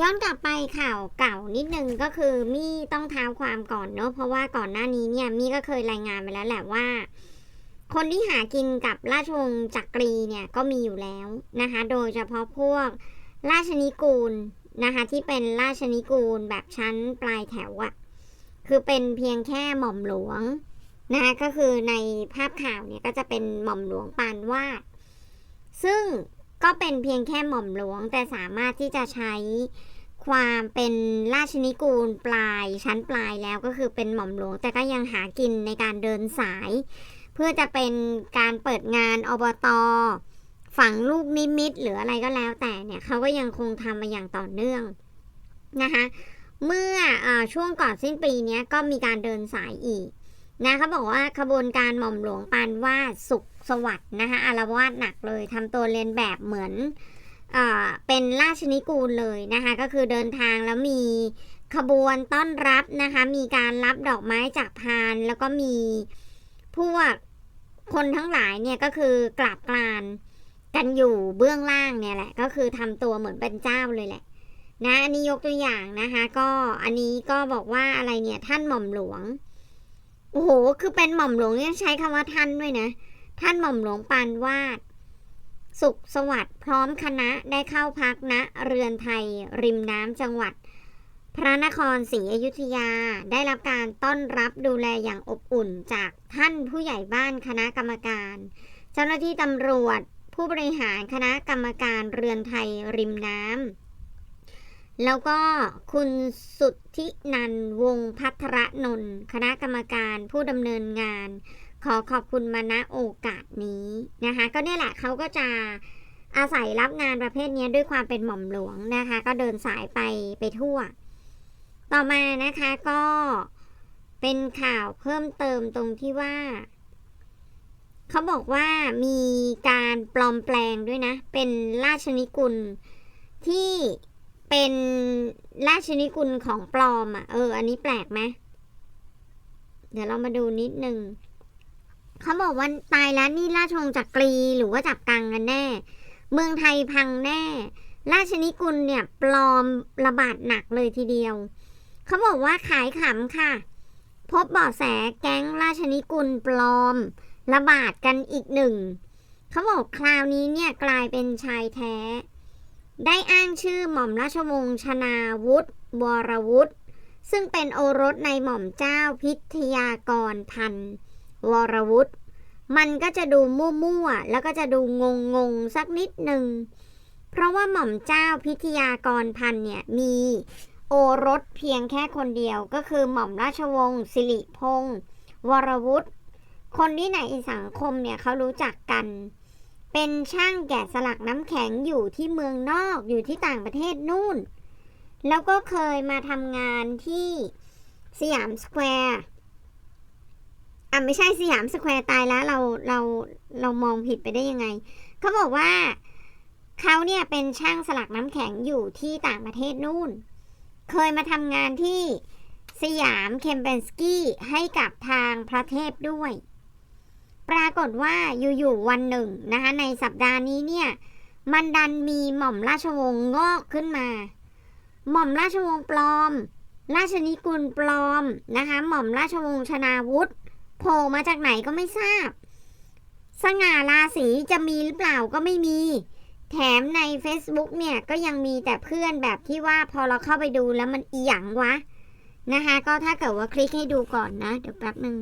ย้อนกลับไปข่าวเก่านิดนึงก็คือมี่ต้องเท้าความก่อนเนอะเพราะว่าก่อนหน้านี้เนี่ยมี่ก็เคยรายงานไปแล้วแหละว่า คนที่หากินกับราชวงศ์จักรีเนี่ยก็มีอยู่แล้วนะคะ โดยเฉพาะพวกราชนิกูลนะคะที่เป็นราชนิกูลแบบชั้นปลายแถวอะคือเป็นเพียงแค่หม่อมหลวงนะคะก็คือในภาพข่าวเนี่ยก็จะเป็นหม่อมหลวงปานวาดซึ่ง ก็เป็นเพียงแค่หม่อมหลวง แต่สามารถที่จะใช้ความเป็นราชนิกูลปลายชั้นปลายแล้วก็คือเป็นหม่อมหลวง แต่ก็ยังหากินในการเดินสาย เพื่อจะเป็นการเปิดงานอบตฝังลูกนิมิตหรืออะไรก็แล้วแต่เนี่ยเขาก็ยังคงทำมาอย่างต่อเนื่องนะคะเมื่ออช่วงก่อนสิ้นปีนี้ก็มีการเดินสายอีก นะเขาบอกว่าขบวนการหม่อมหลวงปานวาดสุขสวัสดิ์นะคะอารวาสหนักเลยทำตัวเรียนแบบเหมือนเออเป็นราชนิกูลเลยนะคะก็คือเดินทางแล้วมีขบวนต้อนรับนะคะมีการรับดอกไม้จากพานแล้วก็มีพวกคนทั้งหลายเนี่ยก็คือกราบกรานกันอยู่เบื้องล่างเนี่ยแหละ ก็คือทำตัวเหมือนเป็นเจ้าเลยแหละนะอันนี้ยกตัวอย่างนะคะ ก็อันนี้ก็บอกว่าอะไรเนี่ยท่านหม่อมหลวง โอ้โห คือเป็นหม่อมหลวงเนี่ยใช้คำว่าท่านด้วยนะ ท่านหม่อมหลวงปานวาด สุขสวัสดิ์พร้อมคณะได้เข้าพักณเรือนไทย ริมน้ำจังหวัด พระนครศรีอยุธยาได้รับการต้อนรับดูแลอย่างอบอุ่นจากท่านผู้ใหญ่บ้านคณะกรรมการ เจ้าหน้าที่ตำรวจผู้บริหารคณะกรรมการเรือนไทยริมน้ำ แล้วก็คุณสุทธินันวงศพัทรนนท์คณะกรรมการผู้ดำเนินงาน ขอขอบคุณมาณโอกาสนี้นะคะ ก็เนี่ยแหละเขาก็จะอาศัยรับงานประเภทนี้ด้วยความเป็นหม่อมหลวงนะคะ ก็เดินสายไปไปทั่ว ต่อมานะคะก็เป็นข่าวเพิ่มเติมตรงที่ว่า เขาบอกว่ามีการปลอมแปลงด้วยนะ เป็นราชนิกุลที่ เป็นราชนิกุลของปลอมอะ่ะ เออ อันนี้แปลกไหมเดี๋ยวเรามาดูนิดนึงเขาบอกว่าตายแล้วนี่ราชวงศ์จักรีหรือว่าจับกังกันแน่ เมืองไทยพังแน่ ราชนิกุลเนี่ยปลอมระบาดหนักเลยทีเดียว เขาบอกว่าขายขำค่ะ พบเบาะแสแก๊งราชนิกุลปลอม ระบาดกันอีกหนึ่ง เขาบอกคราวนี้เนี่ยกลายเป็นชายแท้ ได้อ้างชื่อหม่อมราชวงศ์ชนาวุฒิวรวุฒิซึ่งเป็นโอรสในหม่อมเจ้าพิทยากรพันธ์วรวุฒิมันก็จะดูมั่วๆแล้วก็จะดูงงๆสักนิดหนึ่งเพราะว่าหม่อมเจ้าพิทยากรพันธ์เนี่ยมีโอรสเพียงแค่คนเดียวก็คือหม่อมราชวงศ์สิริพงศ์วรวุฒิคนที่ในสังคมเนี่ยเขารู้จักกัน เป็นช่างแกะสลักน้ำแข็งอยู่ที่เมืองนอกอยู่ที่ต่างประเทศนู่น แล้วก็เคยมาทำงานที่สยามสแควร์อะไม่ใช่สยามสแควร์ตายแล้วเราเราเรามองผิดไปได้ยังไง เขาบอกว่าเขาเนี่ยเป็นช่างสลักน้ำแข็งอยู่ที่ต่างประเทศนู่น เคยมาทำงานที่สยามเคมเปนสกี้ให้กับทางพระเทพด้วย ปรากฏว่าอยู่ๆวันหนึ่งนะคะในสัปดาห์นี้เนี่ยมันดันมีหม่อมราชวงศ์งอกขึ้นมา หม่อมราชวงศ์ปลอม ราชนิกุลปลอมนะคะหม่อมราชวงศ์ชนาวุฒิโผล่มาจากไหนก็ไม่ทราบ สง่าราศีจะมีหรือเปล่าก็ไม่มี แถมใน Facebook เนี่ยก็ยังมีแต่เพื่อนแบบที่ว่าพอเราเข้าไปดูแล้วมันอีหยังวะนะคะก็ถ้าเกิดว่าคลิกให้ดูก่อนนะ เดี๋ยวแป๊บหนึ่ง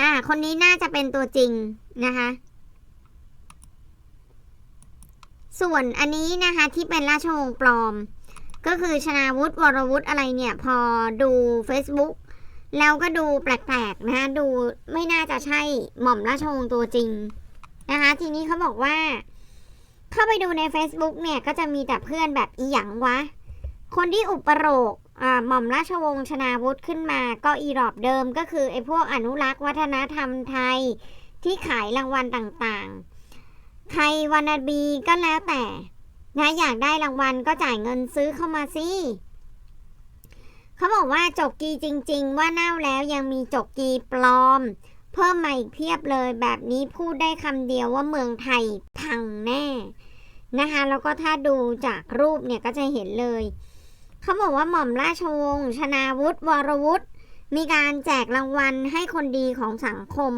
อ่า คนนี้น่าจะเป็นตัวจริงนะคะ ส่วนอันนี้นะคะที่เป็นราชวงศ์ปลอม ก็คือชนาวุฒิวรวุฒิอะไรเนี่ย พอดู Facebook แล้วก็ดูแปลกๆนะคะดูไม่น่าจะใช่หม่อมราชวงศ์ตัวจริงนะคะ ทีนี้เขาบอกว่า เข้าไปดูใน Facebook เนี่ย ก็จะมีแต่เพื่อนแบบอีหยังวะ คนที่อุปโรก หม่อมราชวงศ์ชนาวุฒิขึ้นมาก็อีรอบเดิมก็คือไอ้พวกอนุรักษ์วัฒนธรรมไทยที่ขายรางวัลต่างๆ ใครวันนาบีก็แล้วแต่นะอยากได้รางวัลก็จ่ายเงินซื้อเข้ามาสิเขาบอกว่าจกกีจริง ๆ ว่าเน่าแล้วยังมีจกกีปลอม เพิ่มมาอีกเพียบเลยแบบนี้พูดได้คำเดียวว่าเมืองไทยพังแน่นะคะแล้วก็ถ้าดูจากรูปเนี่ยก็จะเห็นเลย เขาบอกว่าหม่อมราชวงศ์ชนาวุฒิวรวุฒิมีการแจกรางวัลให้คนดีของสังคม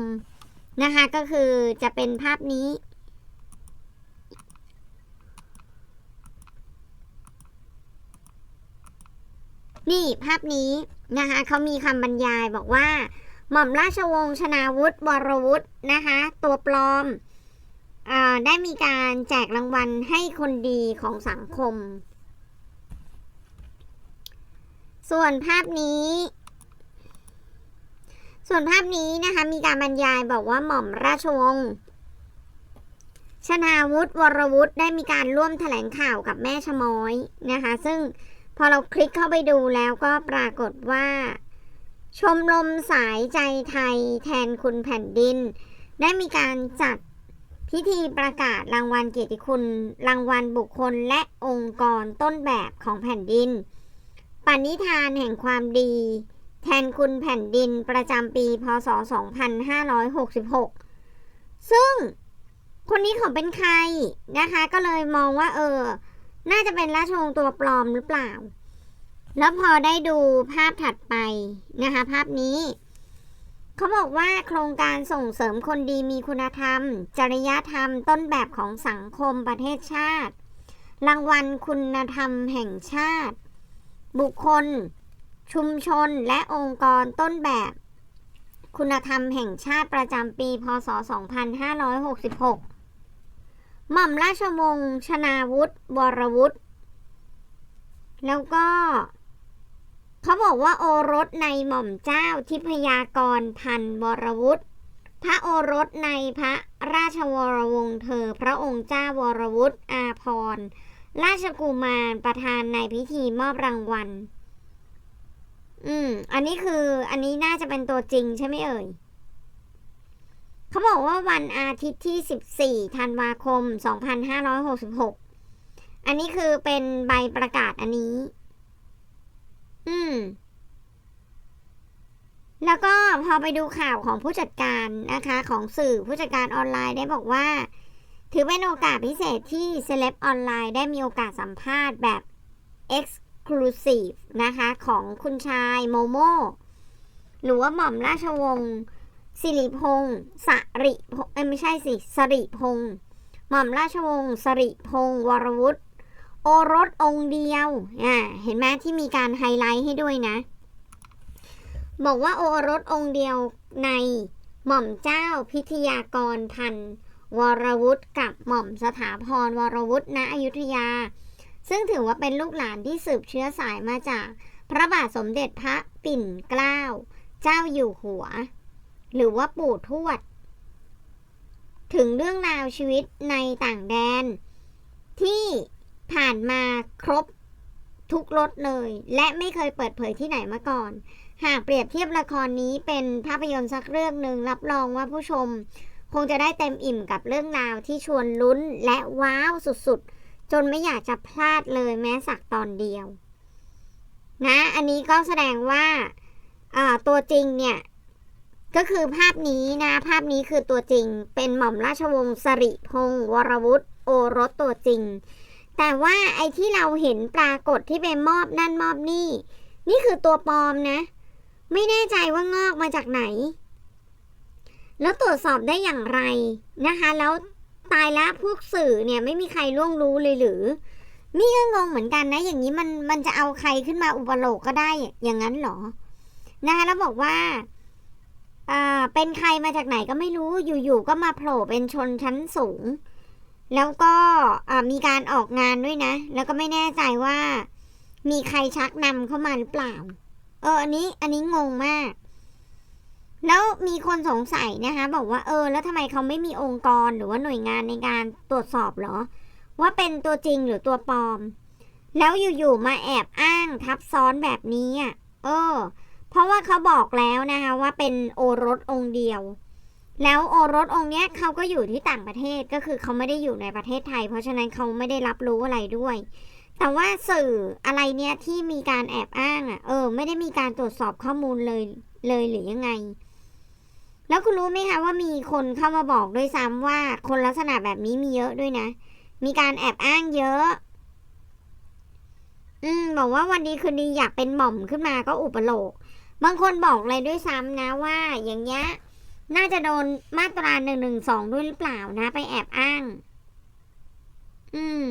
นะคะ ก็คือจะเป็นภาพนี้ นี่ภาพนี้นะคะเขามีคำบรรยายบอกว่า หม่อมราชวงศ์ชนาวุฒิวรวุฒินะคะ ตัวปลอมอได้มีการแจกรางวัลให้คนดีของสังคม ส่วนภาพนี้ ส่วนภาพนี้นะคะ มีการบรรยายบอกว่าหม่อมราชวงศ์ชนาวุฒิวรวุฒิได้มีการร่วมแถลงข่าวกับแม่ชมอยนะคะ ซึ่งพอเราคลิกเข้าไปดูแล้วก็ปรากฏว่า ชมรมสายใจไทยแทนคุณแผ่นดิน ได้มีการจัดพิธีประกาศรางวัลเกียรติคุณ รางวัลบุคคลและองค์กรต้นแบบของแผ่นดิน ปณิธานแห่งความดี แทนคุณแผ่นดินประจำปีพศ 2566 ซึ่งคนนี้เขาเป็นใครนะคะ ก็เลยมองว่าเออ น่าจะเป็นราชวงศ์ตัวปลอมหรือเปล่า แล้วพอได้ดูภาพถัดไปนะคะ ภาพนี้ เขาบอกว่าโครงการส่งเสริมคนดีมีคุณธรรม จริยธรรมต้นแบบของสังคมประเทศชาติ รางวัลคุณธรรมแห่งชาติ บุคคล ชุมชนและองค์กรต้นแบบ คุณธรรมแห่งชาติประจำปี พศ 2566 หม่อมราชวงศ์ชนาวุฒิวรวุฒิแล้วก็เขาบอกว่าโอรสในหม่อมเจ้าทิพยากรพันวรวุฒิพระโอรสในพระราชวรวงศ์เธอ พระองค์เจ้าวรวุฒิอาพร ราชกุมารประธานในพิธีมอบรางวัล อืม อันนี้คือ อันนี้น่าจะเป็นตัวจริงใช่ไหมเอ่ย เขาบอกว่าวันอาทิตย์ที่ 14 ธันวาคม 2566 อันนี้คือเป็นใบประกาศอันนี้ อืม แล้วก็พอไปดูข่าวของผู้จัดการนะคะ ของสื่อผู้จัดการออนไลน์ได้บอกว่า ถือเป็นโอกาสพิเศษที่เซเลบออนไลน์ได้มีโอกาสสัมภาษณ์แบบ Exclusive นะคะ ของคุณชายโมโมหรือว่าหม่อมราชวงศ์สิริพงศ์สริพงศ์ไม่ใช่สิสริพงศ์หม่อมราชวงศ์สริพงศ์วรวุฒิโอรสองค์เดียวอ่าเห็นไหมที่มีการไฮไลท์ให้ด้วยนะ บอกว่าโอรสองค์เดียวในหม่อมเจ้าพิทยากรพันธ์ วรวุฒิกับหม่อมสถาพรวรวุฒิณอยุธยา ซึ่งถือว่าเป็นลูกหลานที่สืบเชื้อสายมาจาก พระบาทสมเด็จพระปิ่นเกล้า เจ้าอยู่หัว หรือว่าปู่ทวด ถึงเรื่องราวชีวิตในต่างแดน ที่ผ่านมาครบทุกรสเลย และไม่เคยเปิดเผยที่ไหนมาก่อน หากเปรียบเทียบละครนี้เป็นภาพยนตร์สักเรื่องหนึ่งรับรองว่าผู้ชม งจะได้เต็มอิ่มกับเรื่องราวที่ชวนลุ้นและว้าวสุดๆ จนไม่อยากจะพลาดเลยแม้สักตอนเดียว นะ อันนี้ก็แสดงว่าตัวจริงเนี่ย ก็คือภาพนี้นะ ภาพนี้คือตัวจริง เป็นหม่อมราชวงศ์สริพงศ์วรวุฒิโอรสตัวจริง แต่ว่าไอ้ที่เราเห็นปรากฏที่ไปมอบนั่นมอบนี่ นี่คือตัวปลอมนะ ไม่แน่ใจว่างอกมาจากไหน แล้วตรวจสอบได้อย่างไรนะคะ แล้วตายแล้วพวกสื่อเนี่ยไม่มีใครล่วงรู้เลยหรือ นี่ก็งงเหมือนกันนะ อย่างนี้มันมันจะเอาใครขึ้นมาอุปโลกก็ได้อย่างนั้นเหรอนะคะแล้วบอกว่าอ่าเป็นใครมาจากไหนก็ไม่รู้อยู่ๆก็มาโผล่เป็นชนชั้นสูง แล้วก็อ่ามีการออกงานด้วยนะ แล้วก็ไม่แน่ใจว่า มีใครชักนำเข้ามาหรือเปล่า เอออันนี้อันนี้งงมาก แล้วมีคนสงสัยนะคะ บอกว่าเออ แล้วทำไมเขาไม่มีองค์กรหรือว่าหน่วยงานในการตรวจสอบเหรอ ว่าเป็นตัวจริงหรือตัวปลอม แล้วอยู่ๆมาแอบอ้างทับซ้อนแบบนี้อะเออ เพราะว่าเขาบอกแล้วนะคะว่าเป็นโอรสองค์เดียว แล้วโอรสองค์เนี้ยเขาก็อยู่ที่ต่างประเทศก็คือเขาไม่ได้อยู่ในประเทศไทย เพราะฉะนั้นเขาไม่ได้รับรู้อะไรด้วยแต่ว่าสื่ออะไรเนี้ยที่มีการแอบอ้างอะเออ ไม่ได้มีการตรวจสอบข้อมูลเลยเลยหรือยังไง แล้วคุณรู้ไหมคะว่ามีคนเข้ามาบอกด้วยซ้ำว่าคนลักษณะแบบนี้มีเยอะด้วยนะ มีการแอบอ้างเยอะ อืมบอกว่าวันดีคืนดีอยากเป็นหม่อมขึ้นมาก็อุปโลก บางคนบอกเลยด้วยซ้ำนะว่า อย่างเงี้ยน่าจะโดนมาตราหนึ่งหนึ่งสองด้วยหรือเปล่านะ ไปแอบอ้าง อืม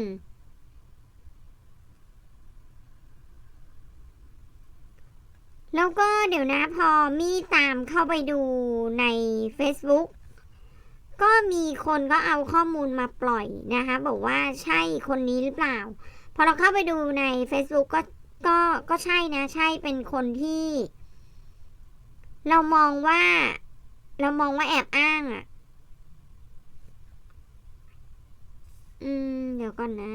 แล้วก็เดี๋ยวนะพอมีตามเข้าไปดูใน Facebook ก็มีคนก็เอาข้อมูลมาปล่อยนะคะ บอกว่าใช่คนนี้หรือเปล่า พอเราเข้าไปดูใน Facebook ก็ก็ก็ใช่นะ ใช่เป็นคนที่ เรามองว่า เรามองว่าแอบอ้างอะ่ะ อืม เดี๋ยวก่อนนะ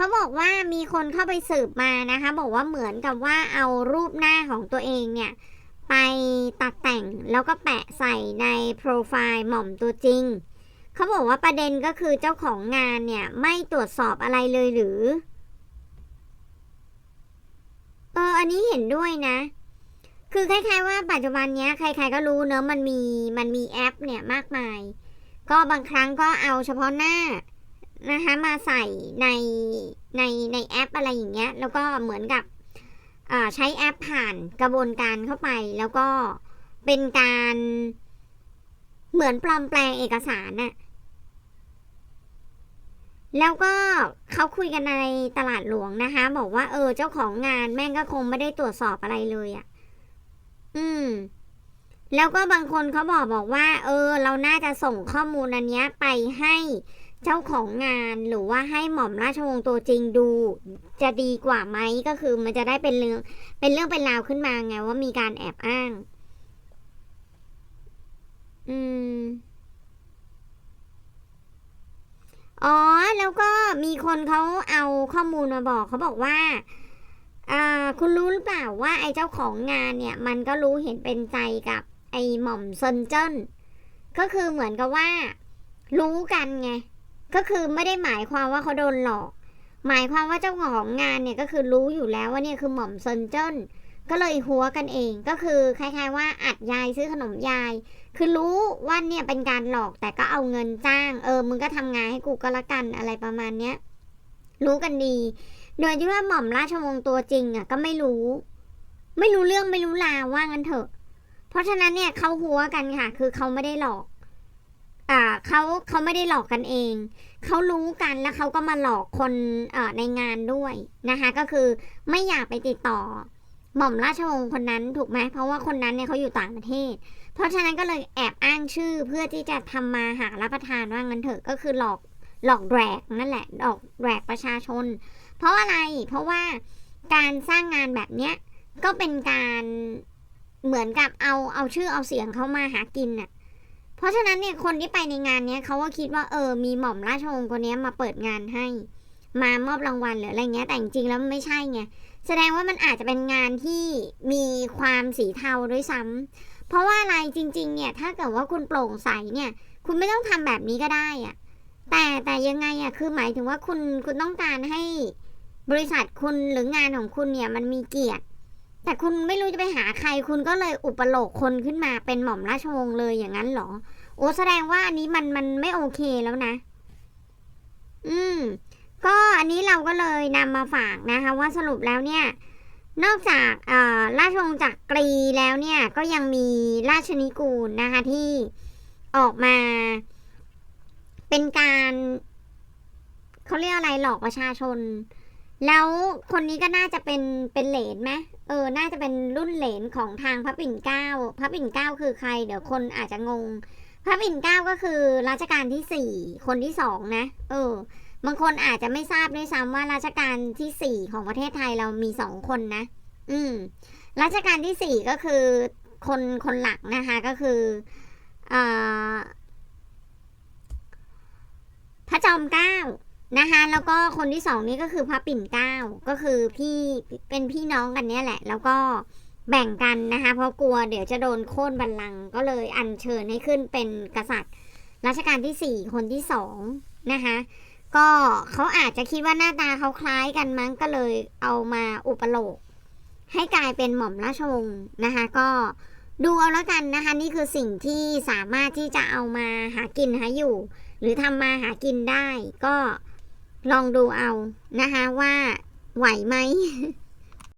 เขาบอกว่ามีคนเข้าไปสืบมานะคะ บอกว่าเหมือนกับว่าเอารูปหน้าของตัวเองเนี่ยไปตัดแต่งแล้วก็แปะใส่ในโปรไฟล์หม่อมตัวจริง เขาบอกว่าประเด็นก็คือเจ้าของงานเนี่ย ไม่ตรวจสอบอะไรเลยหรือ เออ อันนี้เห็นด้วยนะ คือคล้ายๆว่าปัจจุบันเนี้ย ใครๆก็รู้เนอะมันมีมันมีแอปเนี่ยมากมาย ก็บางครั้งก็เอาเฉพาะหน้า นะคะมาใส่ในในในแอปอะไรอย่างเงี้ย แล้วก็เหมือนกับใช้แอปผ่านกระบวนการเข้าไปแล้วก็เป็นการเหมือนปลอมแปลงเอกสารน่ะแล้วก็เขาคุยกันในตลาดหลวงนะคะ บอกว่าเออเจ้าของงานแม่งก็คงไม่ได้ตรวจสอบอะไรเลยอะ่ะ อืม แล้วก็บางคนเขาบอกบอกว่า เออ เราน่าจะส่งข้อมูลอันนี้ไปให้ เจ้าของงานหรือว่าให้หม่อมราชวงศ์ตัวจริงดู จะดีกว่าไหมก็คือมันจะได้เป็นเรื่องเป็นเรื่องเป็นราวขึ้นมาไงว่ามีการแอบอ้าง อืมอ๋อแล้วก็มีคนเขาเอาข้อมูลมาบอกเขาบอกว่าอ่าคุณรู้หรือเปล่าว่าไอ้เจ้าของงานเนี่ย มันก็รู้เห็นเป็นใจกับไอ้หม่อมเซนเจิ้นก็คือเหมือนกับว่า รู้กันไง ก็คือไม่ได้หมายความว่าเขาโดนหลอก หมายความว่าเจ้าของงานเนี่ยก็คือรู้อยู่แล้วว่าเนี่ยคือหม่อมเซนเจิ้นก็เลยหัวกันเองก็คือคล้ายๆว่าอัดยายซื้อขนมยาย คือรู้ว่าเนี่ยเป็นการหลอกแต่ก็เอาเงินจ้าง เออมึงก็ทำงานให้กูก็แล้วกันอะไรประมาณเนี้ยรู้กันดี โดยที่ว่าหม่อมราชวงศ์ตัวจริงอะก็ไม่รู้ ไม่รู้เรื่องไม่รู้ราวว่างั้นเถอะ เพราะฉะนั้นเนี่ยเขาหัวกันค่ะ คือเขาไม่ได้หลอก อ่าเขาเขาไม่ได้หลอกกันเอง เขารู้กันแล้วเขาก็มาหลอกคนในงานด้วยนะคะก็คือไม่อยากไปติดต่อหม่อมราชวงศ์คนนั้นถูกไหมเพราะว่าคนนั้นเนี่ยเขาอยู่ต่างประเทศ เพราะฉะนั้นก็เลยแอบอ้างชื่อเพื่อที่จะทำมาหารับประทานว่างั้นเถอะก็คือหลอกหลอกแรกนั่นแหละหลอกแรกประชาชน เพราะอะไรเพราะว่าการสร้างงานแบบเนี้ยก็เป็นการเหมือนกับเอาเอาชื่อเอาเสียงเขามาหากินน่ะ เพราะฉะนั้นเนี่ยคนที่ไปในงานเนี้ยเขาก็คิดว่าเออมีหม่อมราชวงศ์คนนี้มาเปิดงานให้ มามอบรางวัลหรืออะไรเงี้ยแต่จริงๆแล้วไม่ใช่ไงแสดงว่ามันอาจจะเป็นงานที่มีความสีเทาด้วยซ้ำเพราะว่าอะไรจริง ๆ เนี่ยถ้าเกิดว่าคุณโปร่งใสเนี่ย คุณไม่ต้องทำแบบนี้ก็ได้อะแต่แต่ยังไงอะคือหมายถึงว่าคุณคุณต้องการให้บริษัทคุณหรืองานของคุณเนี่ยมันมีเกียรติ แต่คุณไม่รู้จะไปหาใครคุณก็เลยอุปโลกคนขึ้นมาเป็นหม่อมราชวงศ์เลยอย่างนั้นเหรอ โอ้แสดงว่าอันนี้มันมันไม่โอเคแล้วนะ อืม ก็อันนี้เราก็เลยนำมาฝากนะคะ ว่าสรุปแล้วเนี่ย นอกจากราชวงศ์จักกรีแล้วเนี่ย ก็ยังมีราชนิกูลนะคะที่ออกมา เป็นการเขาเรียกอะไรหลอกประชาชน แล้วคนนี้ก็น่าจะเป็นเป็นเหลนไหมเออ น่าจะเป็นรุ่นเหลนของทางพระปิ่นเกล้าพระปิ่นเกล้าคือใคร เดี๋ยวคนอาจจะงง พระปิ่นเกล้าก็คือรัชกาลที่สี่คนที่สองนะ เออ บางคนอาจจะไม่ทราบด้วยซ้ำว่ารัชกาลที่สี่ของประเทศไทยเรามีสองคนนะ อืมรัชกาลที่สี่ก็คือคนคนหลักนะคะก็คืออพระจอมเกล้า นะคะแล้วก็คนที่สองนี่ก็คือพระปิ่นเก้าก็คือพี่เป็นพี่น้องกันเนี่ยแหละ แล้วก็แบ่งกันนะคะเพราะกลัวเดี๋ยวจะโดนโค่นบัลลังก์ก็เลยอัญเชิญให้ขึ้นเป็นกษัตริย์รัชกาลที่สี่คนที่สองนะคะก็เขาอาจจะคิดว่าหน้าตาเขาคล้ายกันมั้งก็เลยเอามาอุปโลก ให้กลายเป็นหม่อมราชวงศ์นะคะก็ดูเอาแล้วกันนะคะนี่คือสิ่งที่สามารถที่จะเอามาหากินหาอยู่ หรือทำมาหากินได้ก็ ลองดูเอานะคะว่าไหวไหม